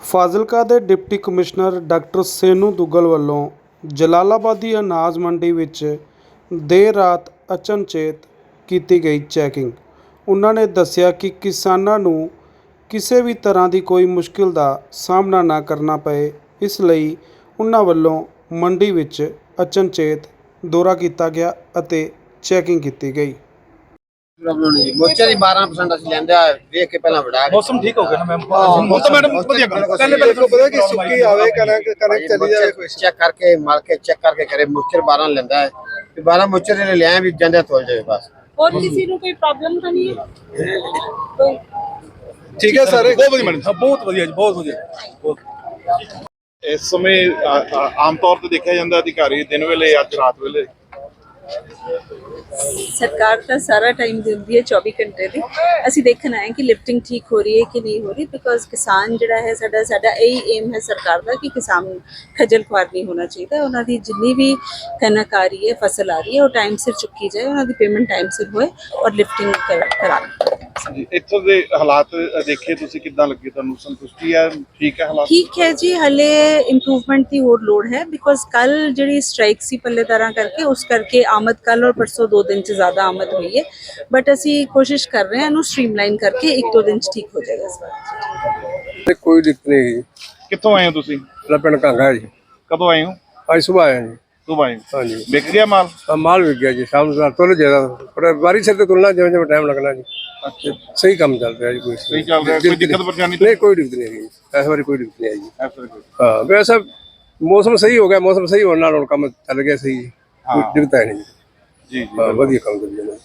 ਫਾਜ਼ਿਲਕਾ ਦੇ deputy commissioner doctor Senu Duggal ਵੱਲੋਂ ਜਲਾਲਾਬਾਦੀ ਅਨਾਜ ਮੰਡੀ ਵਿੱਚ ਦੇਰ ਰਾਤ ਅਚਨਚੇਤ ਕੀਤੀ ਗਈ ਚੈਕਿੰਗ। ਉਹਨਾਂ ਨੇ ਦੱਸਿਆ ਕਿ ਕਿਸਾਨਾਂ ਨੂੰ ਕਿਸੇ ਵੀ ਤਰ੍ਹਾਂ ਦੀ ਕੋਈ ਮੁਸ਼ਕਿਲ ਦਾ ਸਾਹਮਣਾ ਨਾ ਕਰਨਾ ਪਏ। ਇਸ ਲਈ ਉਹਨਾਂ ਵੱਲੋਂ ਮੰਡੀ ਵਿੱਚ ਅਚਨਚੇਤ ਦੌਰਾ ਕੀਤਾ ਗਿਆ ਅਤੇ ਚੈਕਿੰਗ ਕੀਤੀ ਗਈ। ਬਹੁਤ ਵਧੀਆ ਇਸ ਸਮੇਂ ਆਮ ਤੌਰ ਤੇ ਦੇਖਿਆ ਜਾਂਦਾ ਅਧਿਕਾਰੀ ਦਿਨ ਵੇਲੇ ਅੱਜ ਰਾਤ ਵੇਲੇ ਸਰਕਾਰ ਤਾਂ ਸਾਰਾ ਟਾਈਮ ਦਿੰਦੀ ਹੈ 24 ਘੰਟੇ ਦੀ। ਅਸੀਂ ਦੇਖਣਾ ਹੈ ਕਿ ਲਿਫਟਿੰਗ ਠੀਕ ਹੋ ਰਹੀ ਹੈ ਕਿ ਨਹੀਂ ਹੋ ਰਹੀ ਬਿਕੋਜ਼ ਕਿਸਾਨ ਜਿਹੜਾ ਹੈ ਸਾਡਾ ਸਾਡਾ ਇਹੀ ਏਮ ਹੈ ਸਰਕਾਰ ਦਾ ਕਿ ਕਿਸਾਨ ਨੂੰ ਖੱਜਲ ਖੁਆਰ ਨਹੀਂ ਹੋਣਾ ਚਾਹੀਦਾ। ਉਹਨਾਂ ਦੀ ਜਿੰਨੀ ਵੀ ਕਣਕ ਆ ਰਹੀ ਹੈ, ਫਸਲ ਆ ਰਹੀ ਹੈ, ਉਹ ਟਾਈਮ ਸਿਰ ਚੁੱਕੀ ਜਾਏ, ਉਹਨਾਂ ਦੀ ਪੇਮੈਂਟ ਟਾਈਮ ਸਿਰ ਹੋਏ ਔਰ ਲਿਫਟਿੰਗ ਕਰਾ ਜੀ, ਇੱਥੋਂ ਦੇ ਹਾਲਾਤ ਦੇਖੇ ਤੁਸੀਂ ਕਿੱਦਾਂ ਲੱਗੇ ਤੁਹਾਨੂੰ? ਸੰਤੁਸ਼ਟੀ ਹੈ? ਠੀਕ ਹੈ ਹਾਲਾਤ? ਠੀਕ ਹੈ ਜੀ ਹਲੇ ਇੰਪਰੂਵਮੈਂਟ ਦੀ ਹੋਰ ਲੋੜ ਹੈ ਬਿਕੋਜ਼ ਕੱਲ ਜਿਹੜੀ ਸਟ੍ਰਾਈਕ ਸੀ ਪੱਲੇ ਤਰ੍ਹਾਂ ਕਰਕੇ ਉਸ ਕਰਕੇ ਆਮਦ ਕੱਲ ਔਰ ਪਰਸੋਂ ਦੋ ਦਿਨ ਚ ਜ਼ਿਆਦਾ ਆਮਦ ਹੋਈ ਹੈ। ਬਟ ਅਸੀਂ ਕੋਸ਼ਿਸ਼ ਕਰ ਰਹੇ ਹਾਂ ਇਹਨੂੰ ਸਟ੍ਰੀਮਲਾਈਨ ਕਰਕੇ ਇੱਕ ਦੋ ਦਿਨ ਚ ਠੀਕ ਹੋ ਜਾਏਗਾ ਇਸ ਵਾਰ। ਤੇ ਕੋਈ ਦਿੱਕਤ ਨਹੀਂ ਕਿੱਥੋਂ ਆਏ ਹੋ ਤੁਸੀਂ? ਪਿੰਡ ਕਾਂਗਾ ਜੀ। ਕਦੋਂ ਆਏ ਹੋ? ਅੱਜ ਸਵੇਰ ਆਇਆ ਜੀ। ਸੁਬਾਹ ਆਏ ਹੋ ਹਾਂਜੀ। ਵਿਕ ਗਿਆ ਮਾਲ? ਆ ਮਾਲ ਵਿਕ ਗਿਆ ਜੀ ਸ਼ਾਮ ਨੂੰ ਤੁਲ ਜ਼ਿਆਦਾ ਪਰ ਵਾਰੀ ਸਿਰ ਤੇ ਤੁਲਣਾ ਜਿਵੇਂ ਜਿਵੇਂ ਟਾਈਮ ਲੱਗਣਾ ਜੀ। ਤੇ ਸਹੀ ਕੰਮ ਚੱਲ ਰਿਹਾ ਜੀ ਕੋਈ ਸਹੀ ਚੱਲ ਰਿਹਾ ਕੋਈ ਦਿੱਕਤ ਪਰੇਸ਼ਾਨੀ ਨਹੀਂ ਕੋਈ ਦਿੱਕਤ ਨਹੀਂ ਹੈਗੀ। ਇਸ ਵਾਰੀ ਕੋਈ ਦਿੱਕਤ ਨਹੀਂ ਆਈ ਜੀ। ਐਸਾ ਕੋਈ ਹਾਂ ਵੈਸੇ ਮੌਸਮ ਸਹੀ ਹੋ ਗਿਆ ਮੌਸਮ ਸਹੀ ਹੋਣ ਨਾਲ ਹੁਣ ਕੰਮ ਚੱਲ ਗਿਆ ਸਹੀ। ਕੋਈ ਦਿੱਕਤ ਹੈ ਨਹੀਂ। ਜੀ ਜੀ। ਜੀ ਹਾਂ ਵਧੀਆ ਕੰਮ ਕਰੀ ਜਾਂਦਾ।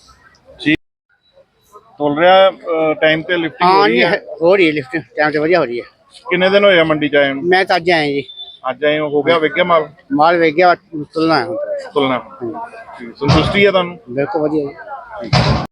ਤੁਲ ਰਿਹਾ ਟਾਈਮ ਤੇ ਲਿਫਟਿੰਗ ਹੋ ਹਾਂ ਰਹੀ ਜੀ ਹੈ? ਹੋ ਰਹੀ ਹੈ ਲਿਫਟ ਟਾਈਮ ਤੇ ਵਧੀਆ ਹੋ ਰਹੀ ਹੈ। ਕਿੰਨੇ ਦਿਨ ਹੋਏ ਆ ਮੰਡੀ ਚ ਆਏ ਨੂੰ? ਮੈਂ ਤਾਂ ਅੱਜ ਆਇਆ ਜੀ। ਅੱਜ ਆਏ ਹੋ ਗਿਆ ਵਿਕ ਗਿਆ ਮਾਲ? ਮਾਲ ਵੇਚ ਗਿਆ ਤੁਲਨਾ ਹੈ ਹੁਣ। ਤੁਲਨਾ ਸੰਤੁਸ਼ਟੀ ਹੈ ਤੁਹਾਨੂੰ? ਬਿਲਕੁਲ ਵਧੀਆ ਜੀ।